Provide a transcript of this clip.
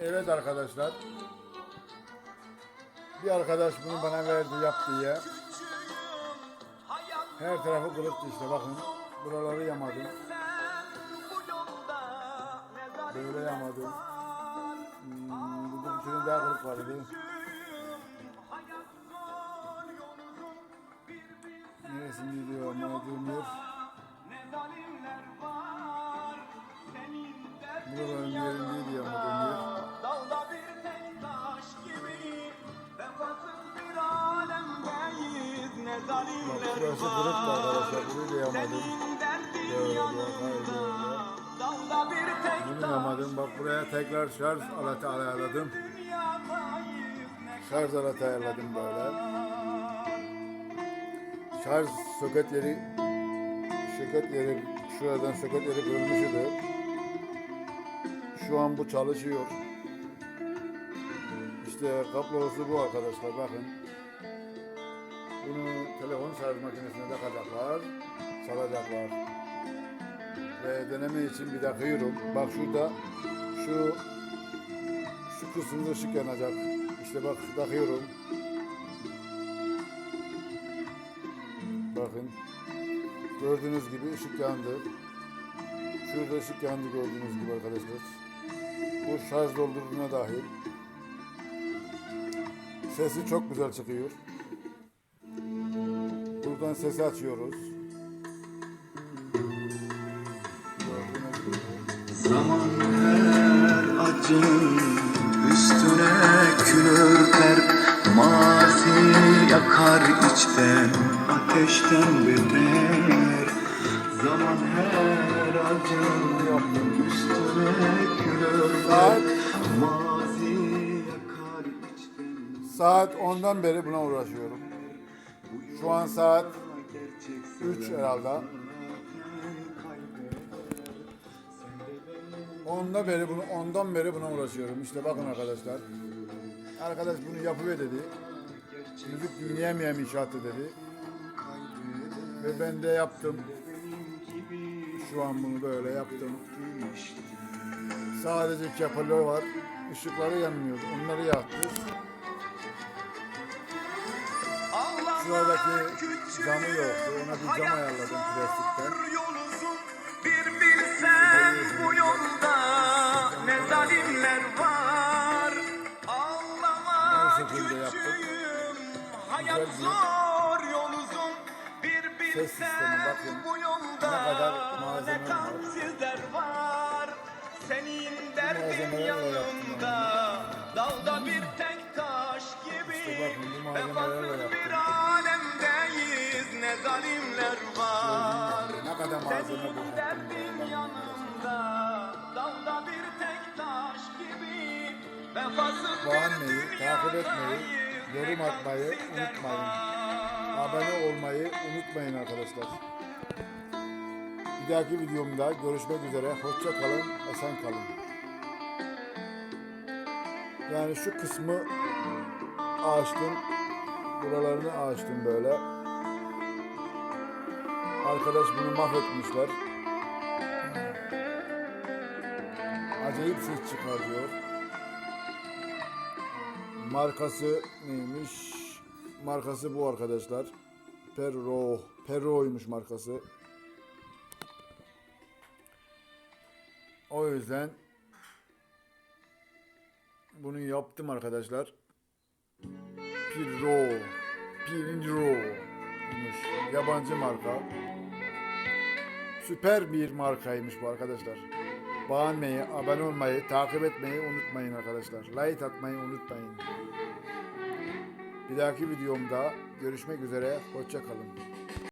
Evet arkadaşlar. Bir arkadaş bunu bana verdi yap diye. Her tarafı kırıktı işte bakın. Buraları yamadım. Böyle yamadım. Hmm, burada bir daha kırık vardı. Neresinde diyor amadığım yer. Buraların yerindeydi yamadığım arkadaşlar. Burayı da yamadım. Senin derdin Böyle, Bunu yamadım. Bak buraya tekrar şarj alatı ayarladım. Şarj alatı ayarladım böyle. Şarj soket yeri soket yeri şuradan soket yeri kırılmıştı. Şu an bu çalışıyor. İşte kablosu bu arkadaşlar bakın. Bunu telefon şarj makinesine takacaklar, çalacaklar. Ve deneme için bir takıyorum. Bak şurada şu şu kısımda ışık yanacak. İşte bak takıyorum. Bakın. Gördüğünüz gibi ışık yandı. Şurada ışık yandı gördüğünüz gibi arkadaşlar. Bu şarj doldurduğuna dahil. Sesi çok güzel çıkıyor. Buradan sesi açıyoruz. Zaman her acın üstüne kül örter Mazi yakar içten ateşten beter Zaman her acın üstüne kül örter Mazi yakar içten Saat 10'dan beri buna uğraşıyorum. Şu an saat 3 herhalde. Onda beri bunu ondan beri buna uğraşıyorum. İşte bakın arkadaşlar. Arkadaş bunu yapıyor dedi. Müzik dinleyemeyen inşaatı dedi. Ve ben de yaptım. Şu an bunu böyle yaptım. Sadece kepalo var. Işıkları yanmıyor. Onları yaktık. Şuradaki camı yoktu. Ona bir cam ayarladım plastikten. Bir bilsen bu yolda Ne zalimler var Ağlama küçüğüm Hayat zor yol uzun Bir bilsen bu yolda Ne Ne var. Senin derdin yanında Dalda bir tek taş gibi İşte bakın bu zalimler var Ne kadar senin derdin yanında Dalda bir tek taş gibi Vefasız Beğenmeyi, takip etmeyi, yorum atmayı unutmayın. Abone olmayı unutmayın arkadaşlar. Bir dahaki videomda görüşmek üzere. Hoşça kalın, esen kalın. Yani şu kısmı açtım. Buralarını açtım böyle. Arkadaş bunu mahvetmişler. Acayip ses çıkartıyor. Markası neymiş? Markası bu arkadaşlar. Perro. Perro'ymuş markası. O yüzden bunu yaptım arkadaşlar. Pirro. Pirro. Yabancı marka. Süper bir markaymış bu arkadaşlar. Beğenmeyi, abone olmayı, takip etmeyi unutmayın arkadaşlar. Like atmayı unutmayın. Bir dahaki videomda görüşmek üzere. Hoşça kalın.